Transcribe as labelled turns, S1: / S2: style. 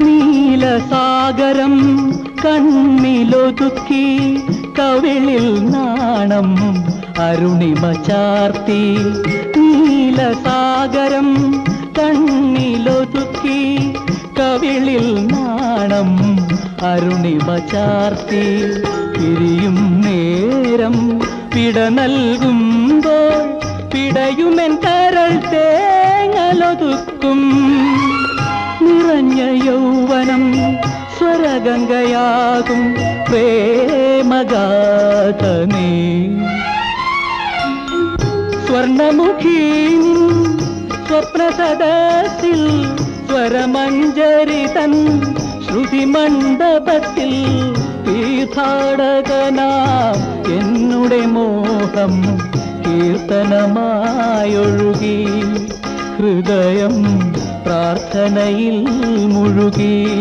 S1: നീലസാഗരം കണ്ണിലൊതുക്കി കവിളിൽ നാണം അരുണിമ ചാർത്തി. നീലസാഗരം കണ്ണിലൊതുക്കി കവിളിൽ നാണം അരുണിമ ചാർത്തി. പിരിയും നേരം പിട നൽകുമ്പോൾ പിടയുമെൻ കരൾ തേങ്ങലൊതുക്കും. സ്വരഗംഗയാകും പ്രേമഗാഥനേ. സ്വർണമുഖി സ്വപ്നസദത്തിൽ സ്വരമഞ്ജരി തൻ ശ്രുതിമണ്ഡപത്തിൽ തീർത്ഥാടകനാ എന്നുടെ മോഹം കീർത്തനമായൊഴുകി. ഹൃദയം പ്രാർത്ഥനയിൽ മുഴുകി.